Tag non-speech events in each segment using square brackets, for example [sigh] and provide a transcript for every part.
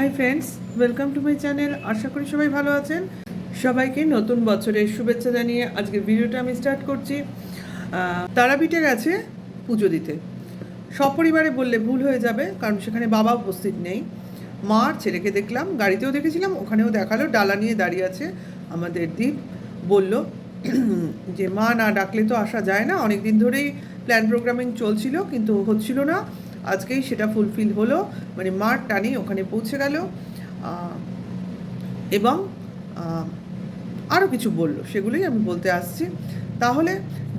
Hi friends welcome to my channel আশা করি সবাই ভালো আছেন। সবাইকে নতুন বছরের শুভেচ্ছা জানিয়ে আজকের ভিডিওটা আমি স্টার্ট করছি। তারাপীঠে গেছে পুজো দিতে। সপরিবারে বললে ভুল হয়ে যাবে, কারণ সেখানে বাবা উপস্থিত নেই। মা ছেলেকে দেখলাম, গাড়িতেও দেখেছিলাম, ওখানেও দেখাল, ডালা নিয়ে দাঁড়িয়ে আছে আমাদের দ্বীপ বলল [clears throat] যে, মা, না, ডাকলে তো আসা যায় না। অনেক দিন ধরেই প্ল্যান প্রোগ্রামিং চলছিল, কিন্তু হচ্ছিল না। আজকেই সেটা ফুলফিল হলো মানে মার টানি ওখানে পৌঁছে গেল এবং আরও কিছু বলল, সেগুলোই আমি বলতে আসছি। তাহলে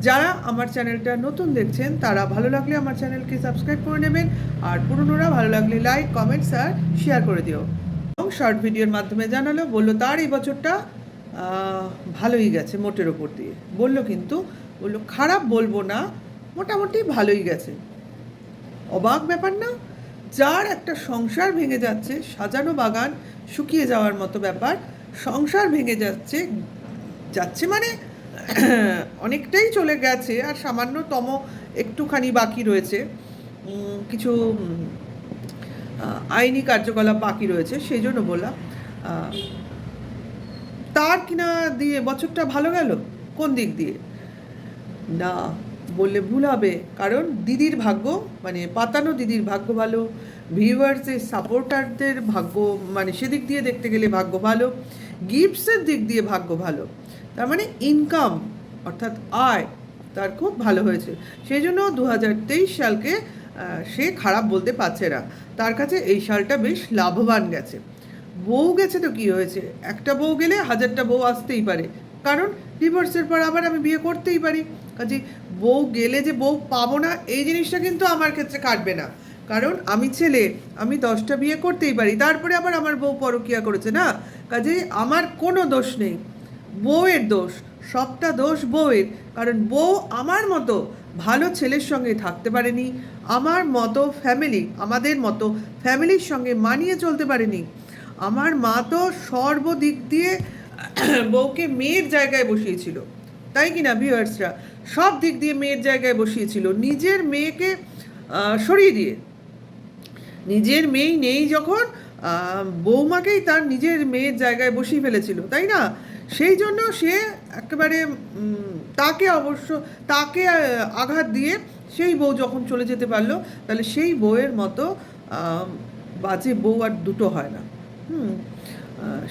যারা আমার চ্যানেলটা নতুন দেখছেন, তারা ভালো লাগলে আমার চ্যানেলকে সাবস্ক্রাইব করে নেবেন, আর পুরনোরা ভালো লাগলে লাইক কমেন্টস আর শেয়ার করে দিও। এবং শর্ট ভিডিওর মাধ্যমে জানালো, বলল, তার এই বছরটা ভালোই গেছে মোটের ওপর দিয়ে। বলল কিন্তু, বলল, খারাপ বলব না, মোটামুটি ভালোই গেছে। অবাক ব্যাপার না? যার একটা সংসার ভেঙে যাচ্ছে, সাজানো বাগান শুকিয়ে যাওয়ার মতো ব্যাপার, সংসার ভেঙে যাচ্ছে যাচ্ছে মানে [clears throat] অনেকটাই চলে গেছে আর সামান্যতম একটুখানি বাকি রয়েছে। কিছু আইনি কার্যকলাপ বাকি রয়েছে, সেই জন্য বললাম। তার কিনা দিয়ে বছরটা ভালো গেল? কোন দিক দিয়ে? না বললে ভুল হবে। কারণ দিদির ভাগ্য মানে পাতানো দিদির ভাগ্য ভালো ভিউয়ার্সের সাপোর্টারদের ভাগ্য মানে সেদিক দিয়ে দেখতে গেলে ভাগ্য ভালো গিফটসের দিক দিয়ে ভাগ্য ভালো। তার মানে ইনকাম অর্থাৎ আয়, তার খুব ভালো হয়েছে। সেই জন্য দু হাজার তেইশ সালকে সে খারাপ বলতে পারছে না। তার কাছে এই সালটা বেশ লাভবান গেছে। বউ গেছে তো কি হয়েছে? একটা বউ গেলে হাজারটা বউ আসতেই পারে। কারণ ডিভোর্সের পর আবার আমি বিয়ে করতেই পারি। কাজে বউ গেলে যে বউ পাবো না, এই জিনিসটা কিন্তু আমার ক্ষেত্রে কাটবে না। কারণ আমি ছেলে, আমি দশটা বিয়ে করতেই পারি, তারপরে আবার আমার বউ পরকিয়া করেছে, না? কাজে আমার কোনো দোষ নেই। বউয়ের দোষ, সবটা দোষ বউয়ের। কারণ বউ আমার মতো ভালো ছেলের সঙ্গে থাকতে পারেনি, আমার মতো ফ্যামিলি আমাদের মতো ফ্যামিলির সঙ্গে মানিয়ে চলতে পারেনি। আমার মা তো সর্বদিক দিয়ে বউকে মেয়ের জায়গায় বসিয়েছিল। তাই কি না ভিউয়ার্সরা সব দিক দিয়ে মেয়ের জায়গায় বসিয়েছিল। নিজের মেয়েকে সরিয়ে দিয়ে। নিজের মেয়েই নেই যখন বৌমাকেই তার নিজের মেয়ের জায়গায় বসিয়ে ফেলেছিল, তাই না? সেই জন্য সে একেবারে তাকে অবশ্য, তাকে আঘাত দিয়ে সেই বউ যখন চলে যেতে পারল, তাহলে সেই বউয়ের মতো বাজে বউ আর দুটো হয় না। হুম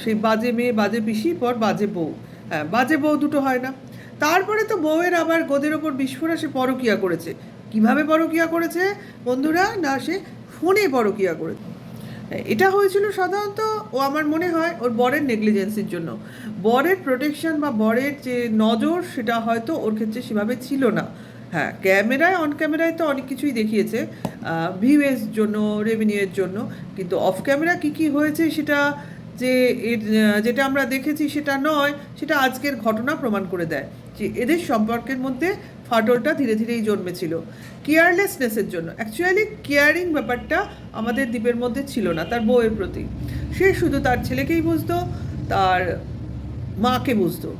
সেই বাজে মেয়ে, বাজে পিসি, পর বাজে বউ। হ্যাঁ বাজে বউ দুটো হয় না। তারপরে তো বউয়ের আবার গোদের ওপর বিস্ফোরা সে পরকিয়া করেছে। কীভাবে পরকিয়া করেছে? বন্ধুরা, না, সে ফোনে পরকিয়া করেছে। এটা হয়েছিল সাধারণত, ও আমার মনে হয়, ওর বরের নেগলিজেন্সির জন্য। বরের প্রোটেকশন বা বরের যে নজর, সেটা হয়তো ওর ক্ষেত্রে সেভাবে ছিল না। হ্যাঁ ক্যামেরায় অন ক্যামেরায় তো অনেক কিছুই দেখিয়েছে ভিউয়ের জন্য রেভিনিউয়ের জন্য। কিন্তু অফ ক্যামেরা কী কী হয়েছে, সেটা যে এর যেটা আমরা দেখেছি সেটা নয়, সেটা আজকের ঘটনা প্রমাণ করে দেয় যে এদের সম্পর্কের মধ্যে ফাটলটা ধীরে ধীরেই জন্মেছিল। কেয়ারলেসনেসের জন্য। অ্যাকচুয়ালি কেয়ারিং ব্যাপারটা আমাদের দ্বীপের মধ্যে ছিল না, তার বউয়ের প্রতি। সে শুধু তার ছেলেকেই বুঝতো, তার মাকে বুঝতো।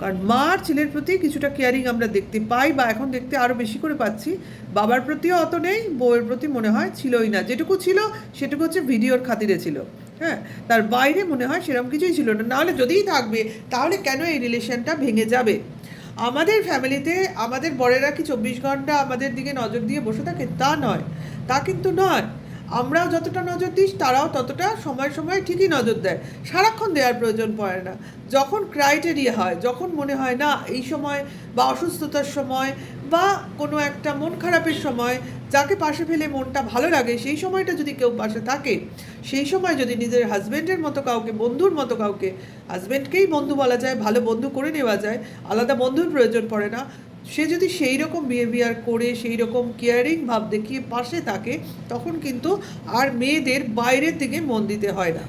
কারণ মা আর ছেলের প্রতি কিছুটা কেয়ারিং আমরা দেখতে পাই বা এখন দেখতে আরও বেশি করে পাচ্ছি। বাবার প্রতিও অত নেই, বউয়ের প্রতি মনে হয় ছিলই না। যেটুকু ছিল, সেটুকু হচ্ছে ভিডিওর খাতিরে ছিল। হ্যাঁ তার বাইরে মনে হয় সেরকম কিছুই ছিল না। নাহলে যদিই থাকবে, তাহলে কেন এই রিলেশনটা ভেঙে যাবে? আমাদের ফ্যামিলিতে আমাদের বরেরা কি চব্বিশ ঘণ্টা আমাদের দিকে নজর দিয়ে বসে থাকে? তা নয়। তা কিন্তু নয়। আমরাও যতটা নজর দিই, তারাও ততটা সময় সময় ঠিকই নজর দেয়। সারাক্ষণ দেওয়ার প্রয়োজন পড়ে না। যখন ক্রাইটেরিয়া হয়, যখন মনে হয়, না, এই সময় বা অসুস্থতার সময় বা কোনো একটা মন খারাপের সময় যাকে পাশে ফেলে মনটা ভালো লাগে, সেই সময়টা যদি কেউ পাশে থাকে, সেই সময় যদি নিজের হাজব্যান্ডের মতো কাউকে, বন্ধুর মতো কাউকে হাজব্যান্ডকেই বন্ধু বলা যায়, ভালো বন্ধু করে নেওয়া যায়, আলাদা বন্ধুর প্রয়োজন পড়ে না সে যদি সেই রকম বিহেভিয়ার করে, সেই রকম কেয়ারিং ভাব দেখিয়ে পাশে থাকে, তখন কিন্তু আর মেয়েদের বাইরের দিকে মন দিতে হয় না।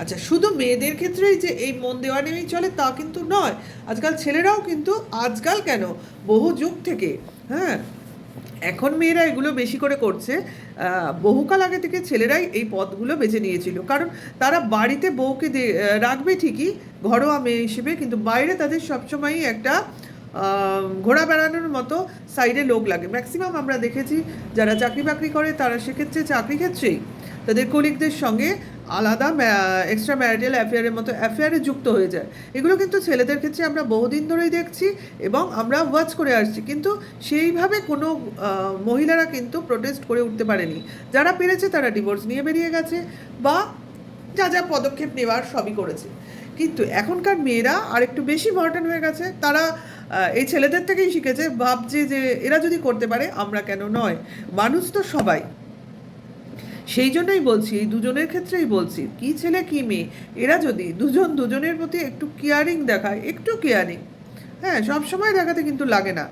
আচ্ছা শুধু মেয়েদের ক্ষেত্রেই যে এই মন দেওয়া নেমেই চলে তা কিন্তু নয়। আজকাল ছেলেরাও কিন্তু, আজকাল কেন? বহু যুগ থেকে হ্যাঁ? এখন মেয়েরা এগুলো বেশি করে করছে। বহুকাল আগে থেকে ছেলেরাই এই পথগুলো বেছে নিয়েছিল। কারণ তারা বাড়িতে বউকে রাখবে ঠিকই, ঘরোয়া মেয়ে হিসেবে, কিন্তু বাইরে তাদের সবসময়ই একটা ঘোরা বেড়ানোর মতো সাইডে লোক লাগে। ম্যাক্সিমাম আমরা দেখেছি, যারা চাকরি বাকরি করে, তারা সেক্ষেত্রে চাকরি ক্ষেত্রেই তাদের কলিগদের সঙ্গে আলাদা এক্সট্রা ম্যারিটাল অ্যাফেয়ারের মতো অ্যাফেয়ারে যুক্ত হয়ে যায়। এগুলো কিন্তু ছেলেদের ক্ষেত্রে আমরা বহুদিন ধরেই দেখছি এবং আমরা ওয়াচ করে আসছি। কিন্তু সেইভাবে কোনো মহিলারা কিন্তু প্রোটেস্ট করে উঠতে পারেনি। যারা পেরেছে তারা ডিভোর্স নিয়ে বেরিয়ে গেছে বা যা যা পদক্ষেপ নেওয়ার সবই করেছে। কিন্তু এখনকার মেয়েরা আর একটু বেশি মডার্ন হয়ে গেছে, তারা এই ছেলেদের থেকেই শিখেছে, ভাবছে যে এরা যদি করতে পারে, আমরা কেন নয়। মানুষ তো সবাই। সেই জন্যই বলছি এই দুজনের ক্ষেত্রেই বলছি, কি ছেলে, কি মেয়ে, এরা যদি দুজন, দুজনের প্রতি একটু কেয়ারিং দেখায়, একটু কেয়ারিং হ্যাঁ সব সময় দেখাতে কিন্তু লাগে না।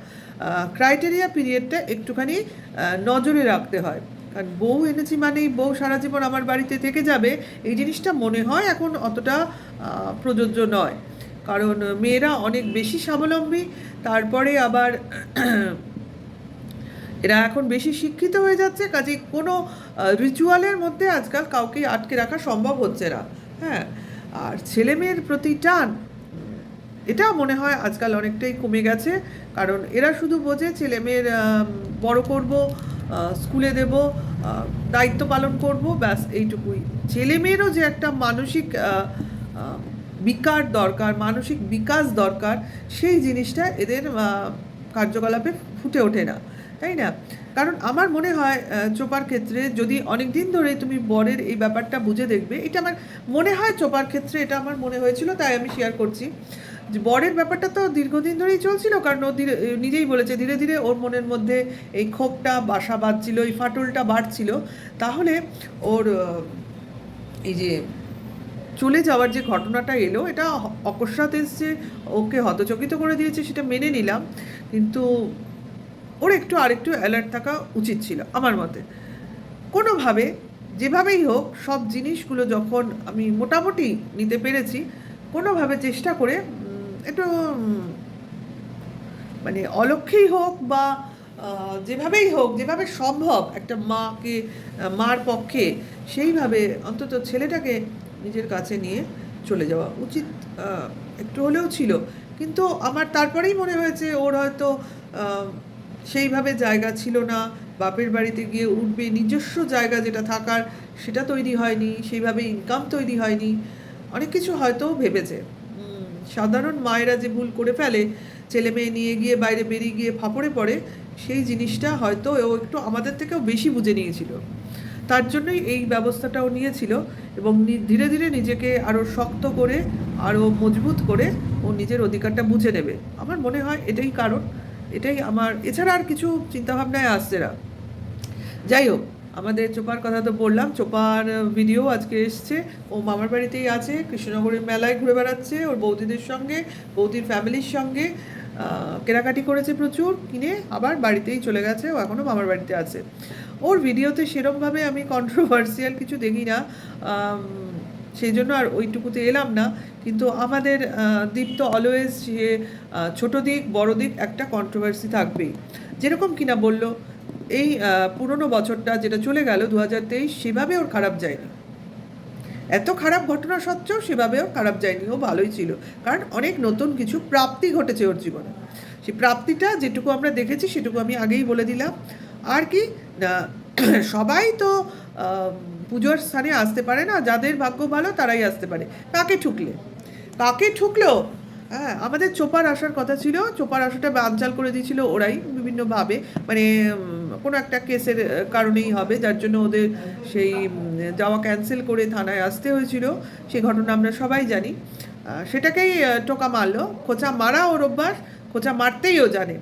ক্রাইটেরিয়া পিরিয়ডটা একটুখানি নজরে রাখতে হয়। কারণ বউ এনেছি মানেই বউ সারা জীবন আমার বাড়িতে থেকে যাবে। এই জিনিসটা মনে হয় এখন অতটা প্রযোজ্য নয়। কারণ মেয়েরা অনেক বেশি স্বাবলম্বী, তারপরে আবার [clears throat] এরা এখন বেশি শিক্ষিত হয়ে যাচ্ছে, কাজে কোনো রিচুয়ালের মধ্যে আজকাল কাউকে আটকে রাখা সম্ভব হচ্ছে না। হ্যাঁ আর ছেলে মেয়ের প্রতি টান, এটা মনে হয় আজকাল অনেকটাই কমে গেছে। কারণ এরা শুধু বোঝে ছেলে মেয়ের বড় করব স্কুলে দেব দায়িত্ব পালন করব, ব্যাস এইটুকুই। ছেলে মেয়েরও যে একটা মানসিক বিকার দরকার, মানসিক বিকাশ দরকার, সেই জিনিসটা এদের কার্যকলাপে ফুটে ওঠে না, তাই না? কারণ আমার মনে হয় চোপার ক্ষেত্রে যদি অনেক দিন ধরে তুমি বরের এই ব্যাপারটা বুঝে দেখবে, এটা আমার মনে হয় চোপার ক্ষেত্রে এটা আমার মনে হয়েছিল, তাই আমি শেয়ার করছি। বরের ব্যাপারটা তো দীর্ঘদিন ধরেই চলছিল, কারণ ও নিজেই বলেছে, ধীরে ধীরে ওর মনের মধ্যে এই ক্ষোভটা, বাসা বাঁধছিল, এই ফাটলটা বাড়ছিল। তাহলে ওর এই যে চলে যাওয়ার যে ঘটনাটা এলো, এটা অকস্মাৎ এসছে, ওকে হতচকিত করে দিয়েছে, সেটা মেনে নিলাম। কিন্তু ওর একটু আরেকটু অ্যালার্ট থাকা উচিত ছিল আমার মতে। কোনোভাবে, যেভাবেই হোক, সব জিনিসগুলো যখন আমি মোটামুটি নিতে পেরেছি, কোনোভাবে চেষ্টা করে একটু মানে অলক্ষেই হোক বা যেভাবেই হোক, যেভাবে সম্ভব একটা মাকে, মার পক্ষে, সেইভাবে অন্তত ছেলেটাকে নিজের কাছে নিয়ে চলে যাওয়া উচিত একটু হলেও ছিল। কিন্তু আমার তারপরেই মনে হয়েছে, ওর হয়তো সেইভাবে জায়গা ছিল না। বাপের বাড়িতে গিয়ে উঠবে, নিজস্ব জায়গা যেটা থাকার, সেটা তৈরি হয়নি, সেইভাবে ইনকাম তৈরি হয়নি। অনেক কিছু হয়তো ভেবেছে। সাধারণ মায়েরা যে ভুল করে ফেলে, ছেলে মেয়ে নিয়ে গিয়ে, বাইরে বেরিয়ে গিয়ে ফাপড়ে পড়ে, সেই জিনিসটা হয়তো ও একটু আমাদের থেকেও বেশি বুঝে নিয়েছিল। তার জন্যই এই ব্যবস্থাটাও নিয়েছিল এবং ধীরে ধীরে নিজেকে আরও শক্ত করে, আরও মজবুত করে ও নিজের অধিকারটা বুঝে নেবে। আমার মনে হয় এটাই কারণ। এটাই আমার, এছাড়া আর কিছু চিন্তাভাবনায় আসছে না। যাই হোক, আমাদের চোপার কথা তো বললাম, চোপার ভিডিও আজকে এসছে। ও মামার বাড়িতেই আছে, কৃষ্ণনগরের মেলায় ঘুরে বেড়াচ্ছে, ওর বৌদিদের সঙ্গে, বৌদির ফ্যামিলির সঙ্গে। কেনাকাটি করেছে প্রচুর, কিনে আবার বাড়িতেই চলে গেছে, ও এখনও মামার বাড়িতে আছে। ওর ভিডিওতে সেরমভাবে আমি কন্ট্রোভার্সিয়াল কিছু দেখি না। সেই জন্য আর ওইটুকুতে এলাম না। কিন্তু আমাদের আহ, দীপ তো অলওয়েজ সে ছোটো দিক বড় দিক একটা কন্ট্রোভার্সি থাকবেই। যেরকম কিনা বলল এই পুরনো বছরটা যেটা চলে গেল দু হাজার তেইশ সেভাবে ওর খারাপ যায়নি। এত খারাপ ঘটনা সত্ত্বেও সেভাবেও খারাপ যায়নি ও ভালোই ছিল। কারণ অনেক নতুন কিছু প্রাপ্তি ঘটেছে ওর জীবনে। সেই প্রাপ্তিটা যেটুকু আমরা দেখেছি সেটুকু আমি আগেই বলে দিলাম। আর কি [clears throat] সবাই তো পুজোর স্থানে আসতে পারে না, যাদের ভাগ্য ভালো তারাই আসতে পারে। কাকে ঠুকলে? কাকে ঠুকলো? হ্যাঁ আমাদের চোপার আসার কথা ছিল, চোপার আসাটা বানচাল করে দিয়েছিল ওরাই বিভিন্নভাবে। মানে কোনো একটা কেসের কারণেই হবে, যার জন্য ওদের সেই যাওয়া ক্যান্সেল করে থানায় আসতে হয়েছিল সেই ঘটনা আমরা সবাই জানি। সেটাকেই টোকা মারলো। খোঁচা মারা ওর অভ্যাস খোঁচা মারতেই ও জানে।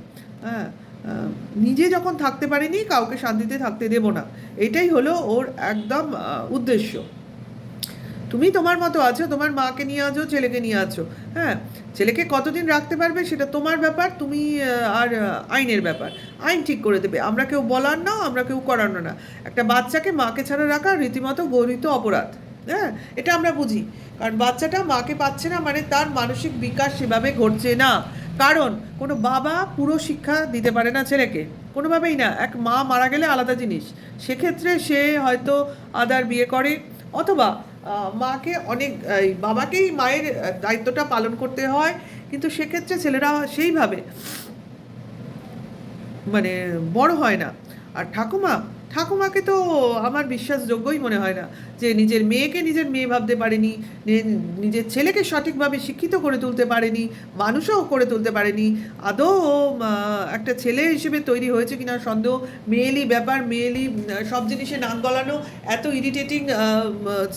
হ্যাঁ নিজে যখন থাকতে পারেনি, কাউকে শান্তিতে থাকতে দেব না। এটাই হলো ওর একদম উদ্দেশ্য। তুমি তোমার মতো আছো, তোমার মাকে নিয়ে আছো ছেলেকে নিয়ে আছো। হ্যাঁ ছেলেকে কতদিন রাখতে পারবে সেটা তোমার ব্যাপার, তুমি আর আইনের ব্যাপার। আইন ঠিক করে দেবে। আমরা কেউ বলার না, আমরা কেউ করানো না। একটা বাচ্চাকে মাকে ছাড়া রাখা রীতিমতো গৌরিত অপরাধ। হ্যাঁ এটা আমরা বুঝি। কারণ বাচ্চাটা মাকে পাচ্ছে না মানে তার মানসিক বিকাশ সেভাবে ঘটছে না। কারণ কোনো বাবা পুরো শিক্ষা দিতে পারে না ছেলেকে। কোনোভাবেই না, এক মা মারা গেলে আলাদা জিনিস। সেক্ষেত্রে সে হয়তো আদার বিয়ে করে অথবা মাকে অনেক বাবাকেই মায়ের দায়িত্বটা পালন করতে হয়। কিন্তু সেক্ষেত্রে ছেলেরা সেইভাবে মানে বড় হয় না। আর ঠাকুমা ঠাকুমাকে তো আমার বিশ্বাসযোগ্যই মনে হয় না যে নিজের মেয়েকে নিজের মেয়ে ভাবতে পারেনি নিজের ছেলেকে সঠিকভাবে শিক্ষিত করে তুলতে পারেনি, মানুষও করে তুলতে পারেনি। আদৌ একটা ছেলে হিসেবে তৈরি হয়েছে কিনা সন্দেহ? মেয়েলি ব্যাপার, মেয়েলি সব জিনিসে নাক গলানো, এত ইরিটেটিং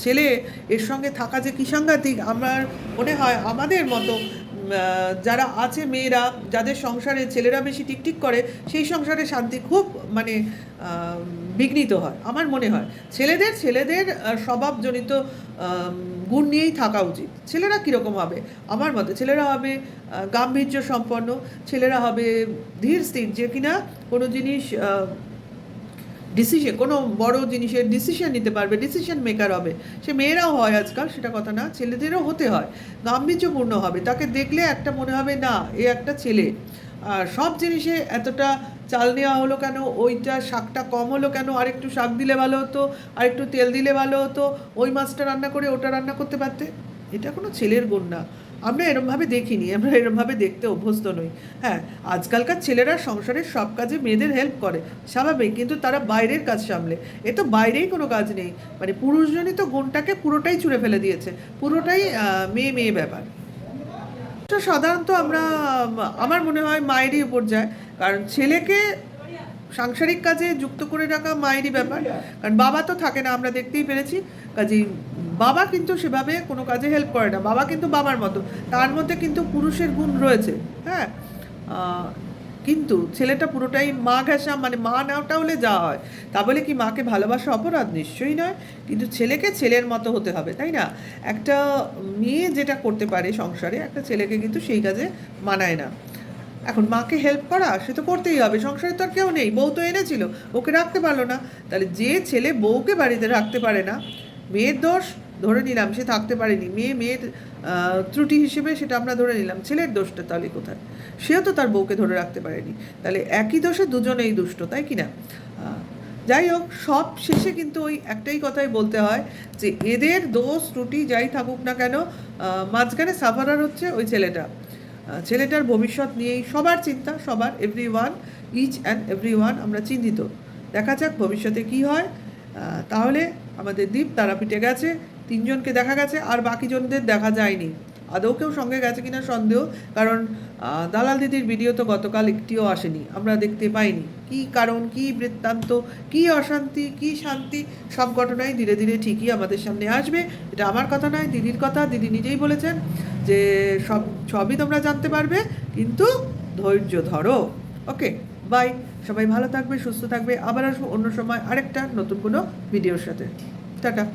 ছেলে, এর সঙ্গে থাকা যে কী সাংঘাতিক? আমার মনে হয়, আমাদের মতো যারা আছে মেয়েরা, যাদের সংসারে ছেলেরা বেশি টিকটিক করে, সেই সংসারে শান্তি খুব মানে বিঘ্নিত হয়, আমার মনে হয়। ছেলেদের ছেলেদের স্বভাবজনিত গুণ নিয়েই থাকা উচিত। ছেলেরা কীরকম হবে? আমার মতে ছেলেরা হবে গাম্ভীর্য সম্পন্ন, ছেলেরা হবে ধীর স্থির, যে কিনা কোনো জিনিস ডিসিশন কোনো বড় জিনিসের ডিসিশন নিতে পারবে ডিসিশন মেকার হবে। সে মেয়েরাও হয় আজকাল, সেটা কথা না, ছেলেদেরও হতে হয়। গাম্ভীর্যপূর্ণ হবে। তাকে দেখলে একটা মনে হবে, না, এ একটা ছেলে। সব জিনিসে এতটা চাল নেওয়া হলো কেন? ওইটা শাকটা কম হলো কেন? আরেকটু শাক দিলে ভালো হতো, আরেকটু তেল দিলে ভালো হতো। ওই মাছটা রান্না করে ওটা রান্না করতে পারতে? এটা কোনো ছেলের গুণ না আমরা এরমভাবে দেখিনি, আমরা এরমভাবে দেখতে অভ্যস্ত নই। হ্যাঁ আজকালকার ছেলেরা সংসারের সব কাজে মেয়েদের হেল্প করে, স্বাভাবিক, কিন্তু তারা বাইরের কাজ সামলে। এ তো বাইরেই কোনো কাজ নেই। মানে পুরুষজনই তো গুণটাকে পুরোটাই ছুঁড়ে ফেলে দিয়েছে। পুরোটাই মেয়ে মেয়ে ব্যাপার। সাধারণত আমরা, আমার মনে হয় মায়েরই উপর যায়। কারণ ছেলেকে সাংসারিক কাজে যুক্ত করে রাখা মায়েরই ব্যাপার। কারণ বাবা তো থাকে না, আমরা দেখতেই পেরেছি। কাজেই বাবা কিন্তু সেভাবে কোনো কাজে হেল্প করে না। বাবা কিন্তু বাবার মতো। তার মধ্যে কিন্তু পুরুষের গুণ রয়েছে। হ্যাঁ? কিন্তু ছেলেটা পুরোটাই মা ঘেঁষা মানে মা নাওটা হলে যা হয়। তা বলে কি মাকে ভালোবাসা অপরাধ? নিশ্চয়ই নয়। কিন্তু ছেলেকে ছেলের মতো হতে হবে, তাই না? একটা মেয়ে যেটা করতে পারে সংসারে, একটা ছেলেকে কিন্তু সেই কাজে মানায় না। এখন মাকে হেল্প করা, সে তো করতেই হবে। সংসারে তো আর কেউ নেই। বউ তো এনেছিল, ওকে রাখতে পারল না। তাহলে যে ছেলে বউকে বাড়িতে রাখতে পারে না, মেয়ের দোষ ধরে নিলাম সে থাকতে পারেনি। মেয়ে, মেয়ের ত্রুটি হিসেবে সেটা আমরা ধরে নিলাম, ছেলের দোষটা তাহলে কোথায়? সেও তো তার বউকে ধরে রাখতে পারেনি। তাহলে একই দোষে দুজনেই দুষ্ট, তাই কি না যাই হোক, সব শেষে কিন্তু ওই একটাই কথাই বলতে হয় যে এদের দোষ, ত্রুটি যাই থাকুক না কেন মাঝখানে সাফারার হচ্ছে ওই ছেলেটা। ছেলেটার ভবিষ্যৎ নিয়েই সবার চিন্তা, সবার every one each and every one আমরা চিন্তিত। দেখা যাক ভবিষ্যতে কি হয়। তাহলে আমাদের দ্বীপ তারাপীঠে গেছে। তিনজনকে দেখা গেছে আর বাকিজনদের দেখা যায়নি। আদৌ কেউ সঙ্গে গেছে কিনা সন্দেহ, কারণ দালাল দিদির ভিডিও তো গতকাল একটিও আসেনি, আমরা দেখতে পাইনি। কি কারণ, কি বৃত্তান্ত, কি অশান্তি, কি শান্তি, সব ঘটনাই ধীরে ধীরে ঠিকই আমাদের সামনে আসবে। এটা আমার কথা নয়, দিদির কথা, দিদি নিজেই বলেছেন যে সব, সবই তোমরা জানতে পারবে, কিন্তু ধৈর্য ধরো। Okay, bye. সবাই ভালো থাকবে, সুস্থ থাকবে। আবার আসব অন্য সময় আরেকটা নতুন কোনো ভিডিওর সাথে। টাটা।